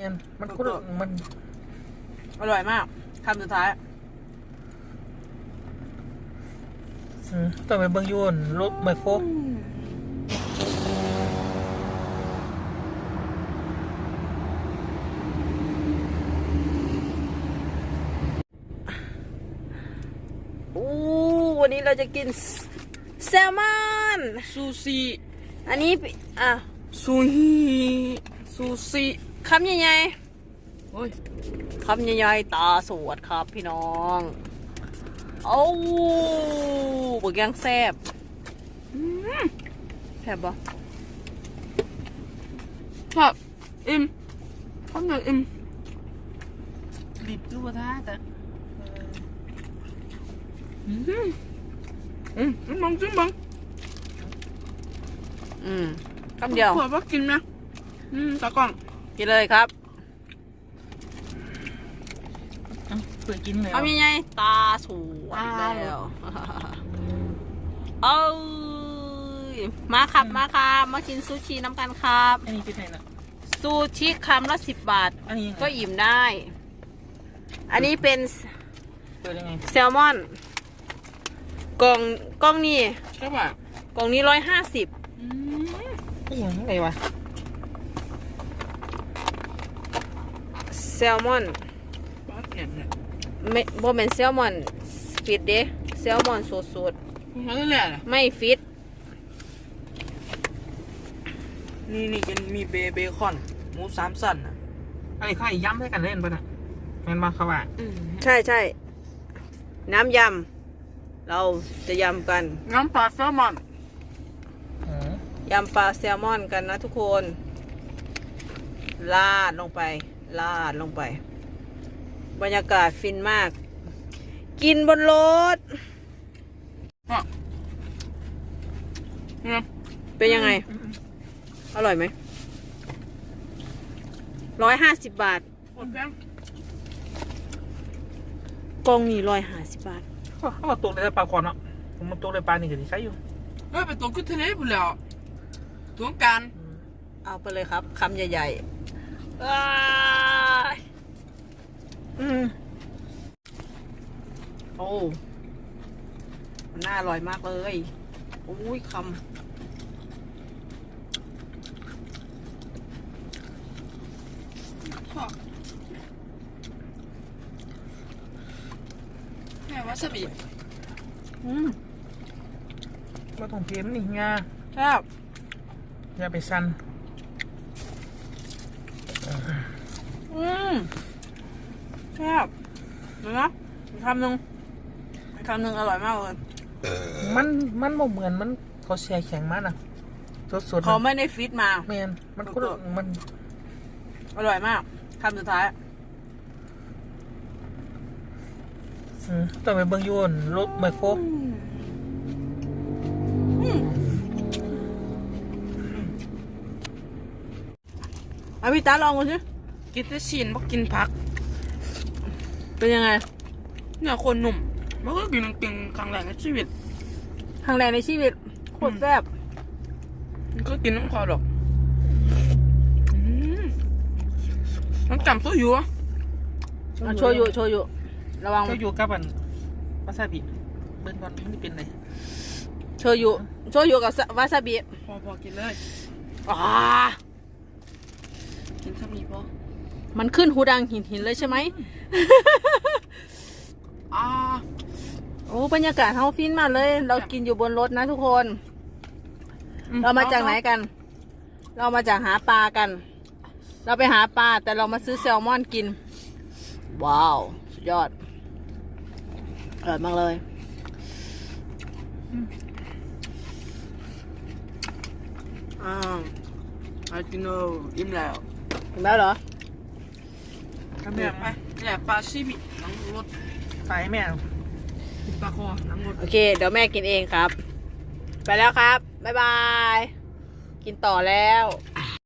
แม่นมันก็มัน อร่อยมากคำสุดท้ายอืมต้องไปเบิ่งอยูนรถไมโครอู้วันนี้เราจะกินแซลมอนซูชิอันนี้ปิอะซูฮิซูชิ คำใหญ่โอ้ยๆคำใหญ่ๆตาสวดครับพี่น้องโอ้บึกยังแซบอืมแซบบ่ครับอิ่มข้าวเหนียวอิ่มรีบดูท่าแต่อืมอืมอืมบังจิ้มบังอืมคำเดียวขวดว่ากินไหมอืมตากล้อง กินเลยครับเปิดกินเลยคำใหญ่ๆตาสวดอีกแล้วเอ้ยมาครับมาครับมากินซูชิน้ำกันครับ อันนี้เป็นไงนะซูชิคำละสิบบาท อันนี้ยังไงก็อิ่มได้ อันนี้เป็นเปิดยังไงแซลมอนกล่องกล่องนี้ใช่ป่ะกล่องนี้ร้อยห้าสิบอืมนี่ยังไงวะ ซลมอนบ้าเก็บเนี่ยไม่บ่เป็นแซลมอนฟิตเด้แซลมอนสดมันก็แหละๆไม่ฟิตนี่นี่เป็นมีเบเบคอนหมูสามสันอะอันนี้เขาให้ย้ำให้กันเล่นป่ะน่ะแม่นมาเขาว่าอืมใช่ใช่น้ำยำเราจะยำกันน้ำปลาแซลมอนอืมยำปลาแซลมอนกันนะทุกคนลาดลงไป ลาดลงไป บรรยากาศฟินมาก กินบนรถอะเนี่ยเป็นยังไง อร่อยไหมร้อยห้าสิบบาทหมดแพงกล่องนี้ร้อยห้าสิบบาทเขามาตกในปลาคอนเนาะผมมาตกในปลานี่ก็ดีใช้อยู่เอ้ยไปตัวขึ้นทะเลไปแล้วตัวการเอาไปเลยครับคำใหญ่ๆอ้าย อืม โอ้ มันน่าอร่อยมากเลยโอ้ยคแม่วาซาบิำอืมว่าต้องเพียมนี่งาครับอย่าไปสั่นอืมครับเดี๋ยวนะอีกคำหนึ่งอีก คำหนึ่งอร่อยมากเลยมันมันบ่เหมือนมันเขาแช่แข็งมากนะสดสดๆเขานะไม่ได้ฟิตมาแมนมันก็มัน อร่อยมากคำสุดท้ายอืมต้องไปเบิ่งอยูนรถไมโครเอาพี่ตาลองดูสิกินแต่ชีนบ่กินผัก เป็นยังไง เนี่ยคนหนุ่ม มันก็กินกินครั้งแรกในชีวิตครั้งแรกในชีวิตโคตรแซ่บมันก็กินน้ำคอดอกอืมมันจำสู้อยู่อะอะโชยุโชยุระวังก็อยู่กับอันวาซาบิเบิ่งก่อนมันเป็นไงโชยุโชยุกับวาซาบิพอพอกินเลยอ่ากินข้าวมีพอมันขึ้นหูดังหินหินเลยใช่ไหมอ่า โอ้บรรยากาศเฮาฟินมากเลย เรากินอยู่บนรถนะทุกคนอืเรามาจากไหนกัน เรามาจากหาปลากัน เราไปหาปลาแต่เรามาซื้อแซลมอนกิน ว้าว สุดยอดอร่อยมากเลยอ่าไอกินเอาอิ่มแล้วถึงแล้วเหรอก็แบแบบบไปแหลกปลาชิบิหนังรถขายแม่ ปลาคอน้ำหมดโอเค เดี๋ยวแม่กินเองครับ ไปแล้วครับ บ๊ายบาย กินต่อแล้ว